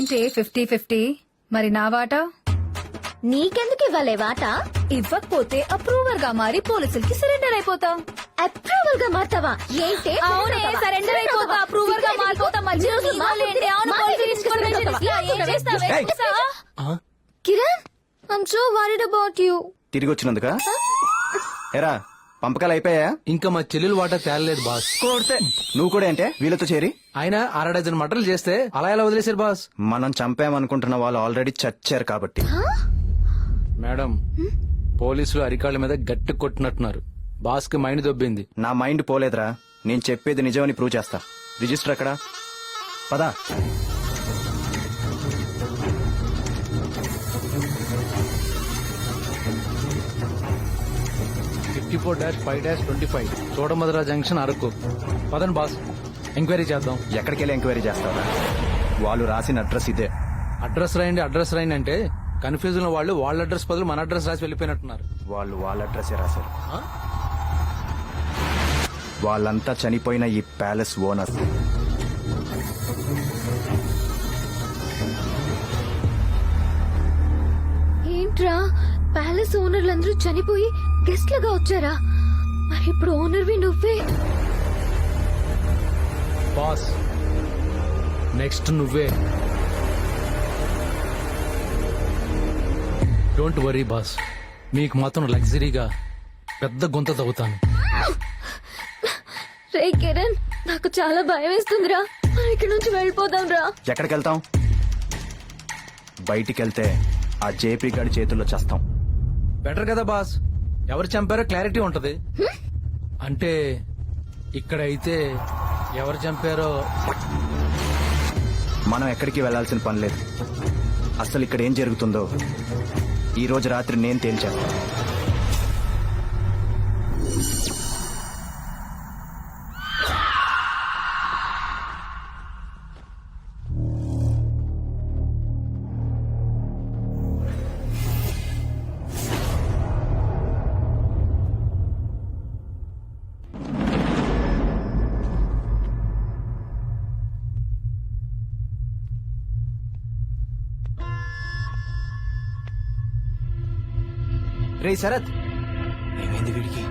ఏంటి fifty fifty మరి నా వాటా? నీకెందుకు ఇవ్వాలే వాట? ఇవ్వకపోతే అప్రూవర్గా మారి పోలీసులకి సరెండర్ అయిపోతా. అప్రూవల్గా మారుతావా? ఏంటి? అవునే సరెండర్ అయిపోతా అప్రూవర్గా మారిపోతా మధ్య రోజు ఇవ్వాలి ఏంటి? అవును, పోలీసులు ఏం. చేస్తావా? Kiran I'm so worried about you తిరిగి వచ్చినందుక? ఎరా పంపకాలు అయిపోయా ఇంకా మా చెల్లెలు వాటా తేలలేదు బాస్. కోడితే నువ్వు కూడా ఏంటే వీళ్ళతో చేరి. ఆయన అర డజన్ మటర్లు చేస్తే అలా ఎలా వదిలేశారు బాస్? మనం చంపామనుకుంటున్న వాళ్ళు ఆల్రెడీ చచ్చారు కాబట్టి. మేడం పోలీసులు అరికాళ్ళ మీద గట్టి కొట్టినట్టున్నారు. బాస్కి మైండ్ దొబ్బింది. నా మైండ్ పోలేదురా. నేను చెప్పేది నిజమని ప్రూవ్ చేస్తా. రిజిస్టర్ అక్కడ పదా. Fifty four dash five dash twenty five. చోడమదరా junction Araku. పదండి బాస్. ఎంక్వైరీ చేద్దాం. ఎక్కడికి వెళ్ళి ఎంక్వైరీ చేస్తావా వాళ్ళు రాసిన అడ్రస్ ఇదే. అడ్రస్ రాయండి అడ్రస్ రాయండి అంటే కన్ఫ్యూజన్లో వాళ్ళు వాళ్ళ అడ్రస్ బదులు మన అడ్రస్ రాసి వెళ్ళిపోయినట్టున్నారు. వాళ్ళు వాళ్ళ అడ్రస్ రాశారు. వాళ్ళంతా చనిపోయిన ఈ ప్యాలెస్ ఓనర్. ఏంట్రా? ప్యాలెస్ ఓనర్లందరూ చనిపోయి గెస్ట్ లుగా వచ్చారా? మరి ఇప్పుడు ఓనర్వి నువ్వే. బాస్ నెక్స్ట్ నువ్వే. Don't worry boss. మీకు మాత్రం లగ్జరీగా పెద్ద గుంత తవ్వుతాను. రే కిరణ్ నాకు చాలా భయం వేస్తుందిరా. ఇక్కడి నుంచి వెళ్ళిపోదాం రా. ఎక్కడికి వెళ్తాం బయటికి వెళ్తే ఆ జేపీ గాడి చేతుల్లో చేస్తాం. బెటర్ కదా బాస్. ఎవరు చంపారో క్లారిటీ ఉంటది. అంటే ఇక్కడ అయితే ఎవరు చంపారో మనం ఎక్కడికి వెళ్ళాల్సిన పని లేదు. అసలు ఇక్కడ ఏం జరుగుతుందో ఈ రోజు రాత్రి నేను తేల్చాను రే శరత్. ఏమైంది వీడికి?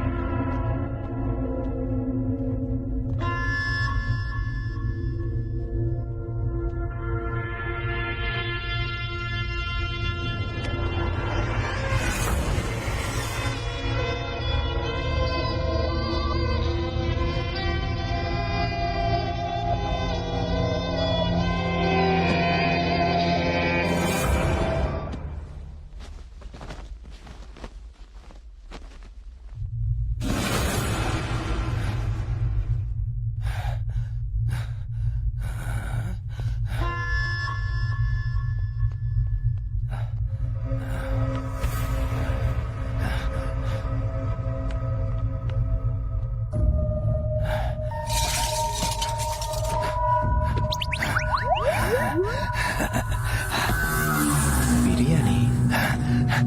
Ha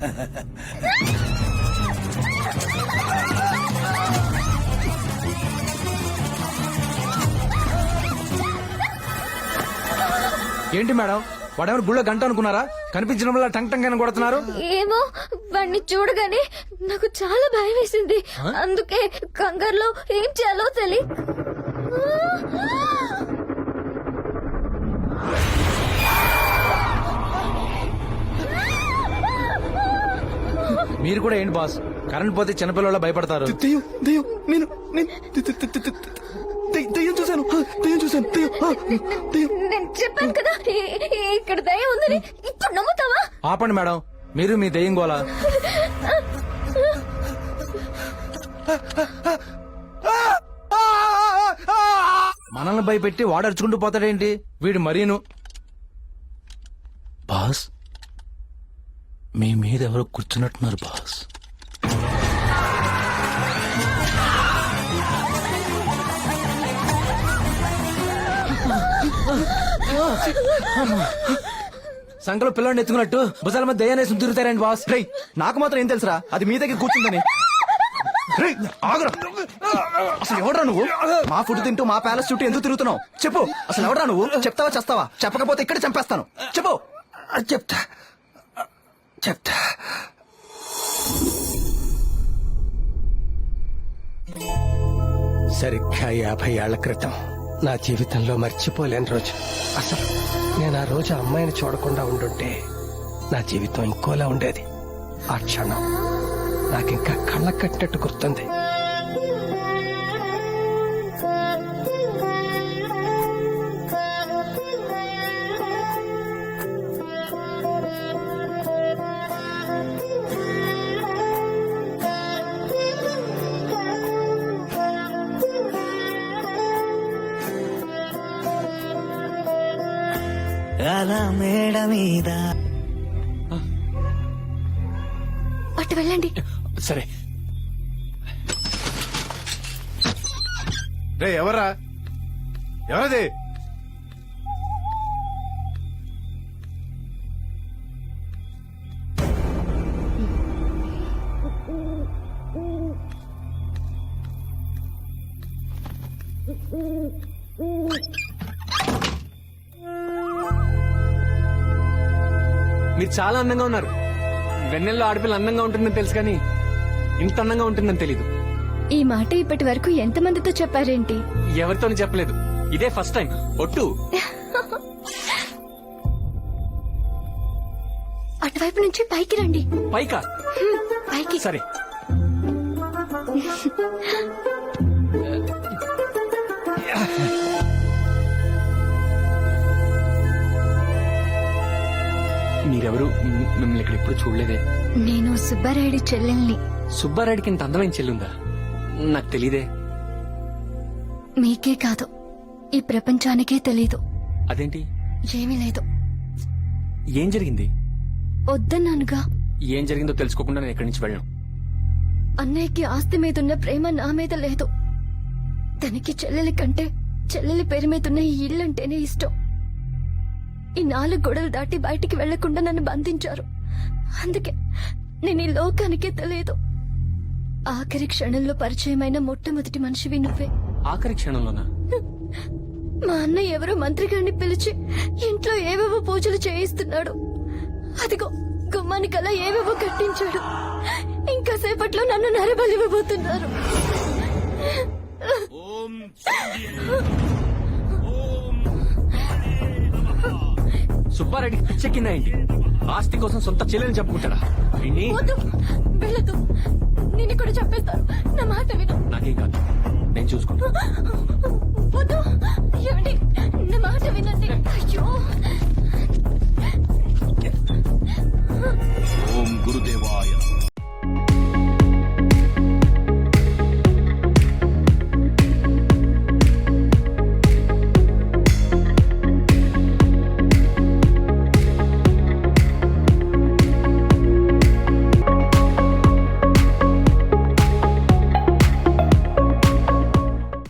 ha ha ha! ఏంటి మేడం? వాడెవరు గుళ్ళ గంట అనుకున్నారా? కనిపించడం వల్ల టంగ్ టంగ్ అని కొడుతున్నారు? ఏమో వాడిని చూడగానే నాకు చాలా భయం వేసింది. అందుకే కంగారులో ఏం చేయాలో తెలి మీరు కూడా ఏంటి బాస్? కరెంట్ పోతే చిన్నపిల్లల భయపడతారు. దెయ్యం దెయ్యం నేను చూశాను. దెయ్యం చూశాను. దెయ్యం. చెప్పాను కదా. ఇక్కడ దయ ఉందని ఇప్పుడు నమ్ముతావా? ఆపండి మేడం. మీరు మీ దెయ్యం గోలా. మనల్ని భయపెట్టి వాడర్చుకుంటూ పోతాడేంటి? వీడు మరీను. బాస్ మీ మీద ఎవరో కూర్చున్నట్టున్నారు బాస్. సంకలో పిల్లని ఎత్తుకున్నట్టు భుజాల మీద దయ్యాన్ని తిరుగుతారండి బాస్? రేయ్ నాకు మాత్రం ఏం తెలుసురా? అది మీ దగ్గర కూర్చుందని. రేయ్, ఆగురా. అసలు ఎవడరా నువ్వు? మా ఫుడ్ తింటూ మా ప్యాలెస్ చుట్టూ ఎందుకు తిరుగుతున్నావు? చెప్పు. అసలు ఎవడరా నువ్వు? చెప్తావా చేస్తావా? చెప్పకపోతే ఇక్కడ చంపేస్తాను. చెప్పు. చెప్తా. చెప్తా. సరిగ్గా యాభై ఏళ్ళ క్రితం నా జీవితంలో మర్చిపోలేని రోజు. అసలు నేను ఆ రోజు అమ్మాయిని చూడకుండా ఉండుంటే నా జీవితం ఇంకోలా ఉండేది. ఆ క్షణం నాకింకా కళ్ళ కట్టినట్టు గుర్తుంది. అలా మేడ మీద. అటు వెళ్ళండి. సరే. రే ఎవరా ఎవరది? మీరు చాలా అందంగా ఉన్నారు. వెన్నెల్లో ఆడపిల్ల అందంగా ఉంటుందని తెలుసు కానీ ఇంత అందంగా ఉంటుందని తెలీదు. ఈ మాట ఇప్పటి వరకు ఎంతమందితో చెప్పారేంటి? ఎవరితోని చెప్పలేదు. ఇదే ఫస్ట్ టైం ఒట్టు. అటువైపు నుంచి పైకి రండి. పైకా? పైకి. సరే. మీరెవరు? మిమ్మల్ని ఇక్కడ ఎప్పుడు చూడలేదే. నేను సుబ్బారాయుడి చెల్లెల్ని. సుబ్బారెడ్డికి ఇంత అందమైన చెల్లుందా నాకు తెలీదే. మీకే కాదు ఈ ప్రపంచానికే తెలీదు. అదేంటి? ఏమీ లేదు. ఏం జరిగింది? వద్దన్నానుగా. ఏం జరిగిందో తెలుసుకోకుండా నేను ఎక్కడి నుంచి వెళ్ళను. అన్నయ్యకి ఆస్తి మీదున్న ప్రేమ నా మీద లేదు. తనకి చెల్లెలి కంటే చెల్లెలి పేరు మీదున్న ఈ ఇల్లంటేనే ఇష్టం. ఈ నాలుగు గొడవలు దాటి బయటికి వెళ్ళకుండా నన్ను బంధించారు. అందుకే నేను ఈ లోకానికే తెలియదు. ఆఖరి క్షణంలో పరిచయమైన మొట్టమొదటి మనిషివి నువ్వే. ఆఖరి క్షణంలోనా? మా అన్న ఎవరో మంత్రి గారిని పిలిచి ఇంట్లో ఏవేవో పూజలు చేయిస్తున్నాడు. అదిగో గుమ్మానికల్లా ఏవేవో కట్టించాడు. ఇంకా సేపట్లో నన్ను నరబలివ్వబోతున్నారు. సుబ్బారెడ్డికి పిచ్చెక్కిందా ఏంటి ఆస్తి కోసం సొంత చెల్లెని చెప్పుకుంటాడా వీణ్ణి వద్దు. వెళ్ళదు నిన్ను కూడా చెప్పేస్తాను నా మాట విను. నాకేం కాదు. నేను చూసుకుంటా. వద్దు. ఏమండి? నా మాట వినండి. అయ్యో.